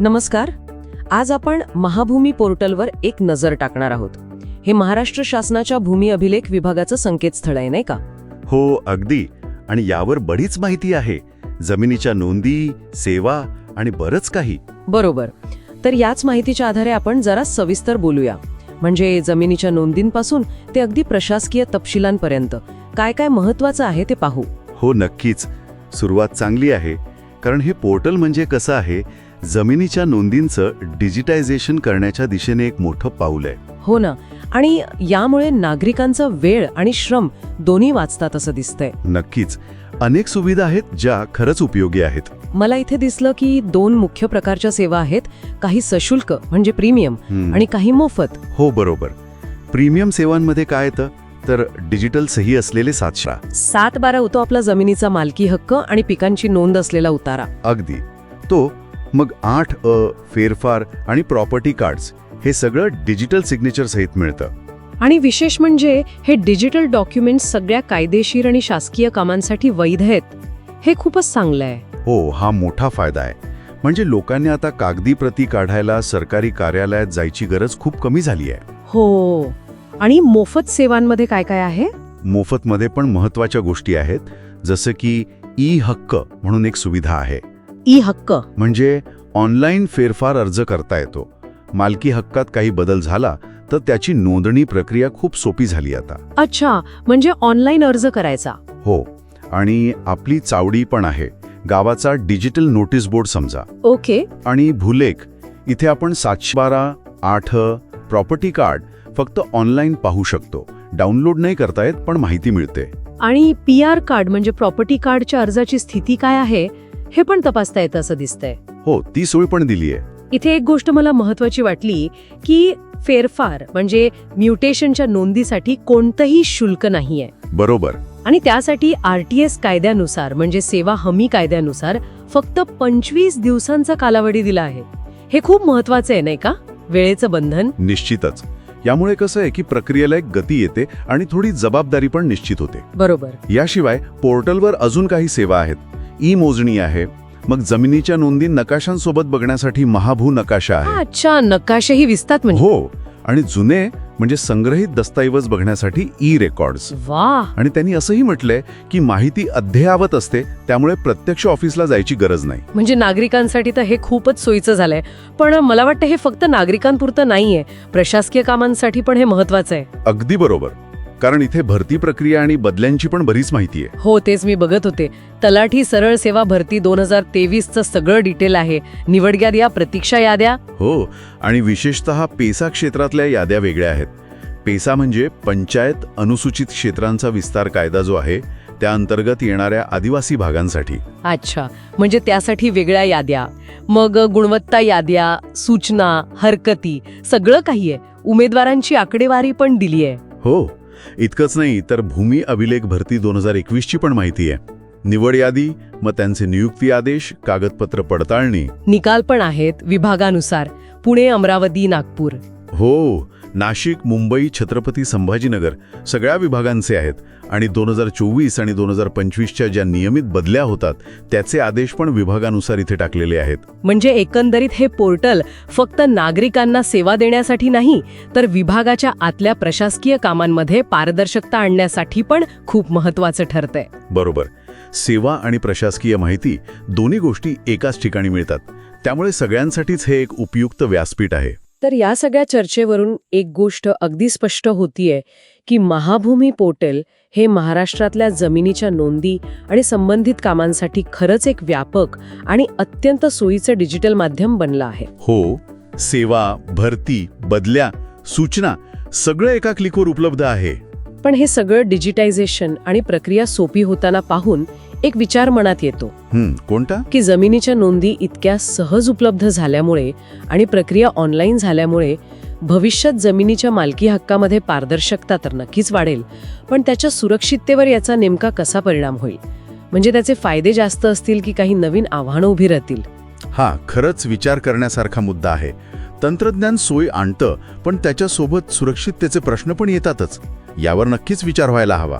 नमस्कार. आज आपण महाभूमी पोर्टलवर एक नजर टाकणार आहोत. हे महाराष्ट्र शासनाच्या भूमी अभिलेख विभागाचं संकेतस्थळ आहे नाही का? हो अगदी. आणि यावर बरीच माहिती आहे. जमिनीच्या नोंदी सेवा आणि बरंच काही. बरोबर. तर याच माहितीच्या आधारे आपण जरा सविस्तर बोलूया. म्हणजे जमिनीच्या नोंदींपासून ते अगदी प्रशासकीय तपशिलांपर्यंत. काय काय महत्वाचं आहे ते पाहू. हो नक्कीच. सुरुवात चांगली आहे. कारण हे पोर्टल म्हणजे कसं आहे? जमिनीच्या नोंदींचं डिजिटायझेशन करण्याच्या दिशेने एक मोठं पाऊल आहे. हो ना. आणि यामुळे नागरिकांचा वेळ आणि श्रम दोन्ही वाचतात असं दिसतंय. नक्कीच. अनेक सुविधा आहेत ज्या खरंच उपयोगी आहेत. मला इथे दिसलं की दोन मुख्य प्रकारच्या सेवा आहेत. काही सशुल्क म्हणजे प्रीमियम हम्म. आणि काही मोफत. हो बरोबर. प्रीमियम सेवांमध्ये काय येतं? तर डिजिटल सही असलेले सातशा. सात बारा होतो आपला जमिनीचा मालकी हक्क आणि पिकांची नोंद असलेला उतारा. अगदी. तो मग आठ अ फेरफार आणि प्रॉपर्टी कार्ड्स हे सगळं डिजिटल सिग्नेचर सहित मिळतं. आणि विशेष म्हणजे हे डिजिटल डॉक्युमेंट्स सगळ्या कायदेशीर आणि शासकीय कामांसाठी वैध आहेत हे खूपच चांगलं आहे. हो हा मोठा फायदा आहे. म्हणजे लोकांनी आता कागदी प्रती काढायला सरकारी कार्यालयात जायची गरज खूप कमी झाली आहे. हो आणि मोफत सेवांमध्ये काय काय आहे? मोफतमध्ये पण महत्त्वाच्या गोष्टी आहेत जसं की ई हक्क म्हणून एक सुविधा आहे. ई हक्क. म्हणजे ऑनलाईन फेरफार अर्ज करता येतो. मालकी हक्कात काही बदल झाला तर त्याची नोंदणी प्रक्रिया खूप सोपी झाली आता. अच्छा म्हणजे ऑनलाईन अर्ज करायचा. हो आणि आपली चावडी पण आहे. गावाचा डिजिटल नोटीस बोर्ड समजा. ओके. आणि भूलेख इथे आपण सातशे बारा आठ प्रॉपर्टी कार्ड फक्त ऑनलाईन पाहू शकतो. डाउनलोड नाही करता येत पण माहिती मिळते. आणि पी आर कार्ड म्हणजे प्रॉपर्टी कार्डच्या अर्जाची स्थिती काय आहे? हे पण तपासता येतं असं दिसतंय. हो ती सोय पण दिली आहे इथे एक गोष्ट मला महत्वाची वाटली की फेरफार म्हणजे म्युटेशनच्या नोंदीसाठी कोणतंही शुल्क नाहीये. बरोबर. आणि त्यासाठी आर टी एस कायद्यानुसार म्हणजे सेवा हमी कायद्यानुसार फक्त पंचवीस दिवसांचा कालावधी दिला आहे. हे खूप महत्वाचं आहे नाही का? वेळेचं बंधन. निश्चितच. यामुळे कसं आहे की प्रक्रियेला एक गती येते आणि थोडी जबाबदारी पण निश्चित होते. बरोबर. याशिवाय पोर्टलवर अजून काही सेवा आहेत. ई मोजणी आहे. मग जमिनीच्या नोंदी नकाशांसोबत बघण्यासाठी महाभू नकाशा आहे. अच्छा नकाशेही विसतात म्हणजे हो आणि जुने म्हणजे संग्रहित दस्तऐवज बघण्यासाठी ई रेकॉर्ड्स. वा आणि त्यांनी असंही म्हटलंय की माहिती अद्ययावत असते त्यामुळे प्रत्यक्ष ऑफिसला जायची गरज नाही. म्हणजे नागरिकांसाठी तर हे खूपच सोयीचं झालंय. पण मला वाटतं हे फक्त नागरिकांपुरतं नाहीये. प्रशासकीय कामांसाठी पण हे महत्वाचं आहे. अगदी बरोबर. कारण इथे भरती प्रक्रिया आणि बदल्यांची पण बरीच माहिती आहे. हो तेच मी बघत होते. तलाठी सरळ सेवा भरती दोन हजार तेवीसचं सगळं डिटेल आहे. निवड याद्या प्रतीक्षा याद्या? हो आणि विशेषतः पेसा क्षेत्रातल्या याद्या वेगळ्या आहेत. पेसा म्हणजे पंचायत अनुसूचित क्षेत्रांचा विस्तार कायदा जो आहे त्या अंतर्गत येणाऱ्या आदिवासी भागांसाठी. अच्छा म्हणजे त्यासाठी वेगळ्या याद्या. मग गुणवत्ता याद्या सूचना हरकती सगळं काही आहे. उमेदवारांची आकडेवारी पण दिली आहे हो. इतकंच नाही तर भूमी अभिलेख भरती दोन हजार एकवीसची पण माहिती आहे. निवड यादी मग त्यांचे नियुक्ती आदेश कागदपत्र पडताळणी. निकाल पण आहेत विभागानुसार पुणे अमरावती नागपूर. हो नाशिक मुंबई छत्रपती संभाजीनगर सगळ्या विभागांचे आहेत. आणि दोन हजार चोवीस आणि दोन हजार पंचवीसच्या ज्या नियमित बदल्या होतात त्याचे आदेश पण विभागानुसार इथे टाकलेले आहेत. म्हणजे एकंदरीत हे पोर्टल फक्त नागरिकांना सेवा देण्यासाठी नाही तर विभागाच्या आतल्या प्रशासकीय कामांमध्ये पारदर्शकता आणण्यासाठी पण खूप महत्वाचं ठरतंय. बरोबर. सेवा आणि प्रशासकीय माहिती दोन्ही गोष्टी एकाच ठिकाणी मिळतात. त्यामुळे सगळ्यांसाठीच हे एक उपयुक्त व्यासपीठ आहे. तर या सगळ्या चर्चेवरून एक गोष्ट अगदी स्पष्ट होतीये की महाभूमी पोर्टल हे महाराष्ट्रातल्या जमिनीच्या नोंदी आणि संबंधित कामांसाठी खरंच एक व्यापक आणि अत्यंत सोयीचं डिजिटल माध्यम बनलं आहे. हो सेवा भरती बदल्या सूचना सगळं एका क्लिकवर उपलब्ध आहे. पण हे सगळं डिजिटायझेशन आणि प्रक्रिया सोपी होताना पाहून एक विचार मनात येतो. कोणता? की जमिनीच्या नोंदी इतक्या सहज उपलब्ध झाल्यामुळे आणि प्रक्रिया ऑनलाईन झाल्यामुळे भविष्यात जमिनीच्या मालकी हक्कामध्ये पारदर्शकता तर नक्कीच वाढेल पण त्याच्या सुरक्षिततेवर याचा नेमका कसा परिणाम होईल? म्हणजे त्याचे फायदे जास्त असतील की काही नवीन आव्हानं उभी राहतील? हा खरंच विचार करण्यासारखा मुद्दा आहे. तंत्रज्ञान सोय आणतं पण त्याच्यासोबत सुरक्षिततेचे प्रश्न पण येतातच. यावर नक्कीच विचार व्हायला हवा.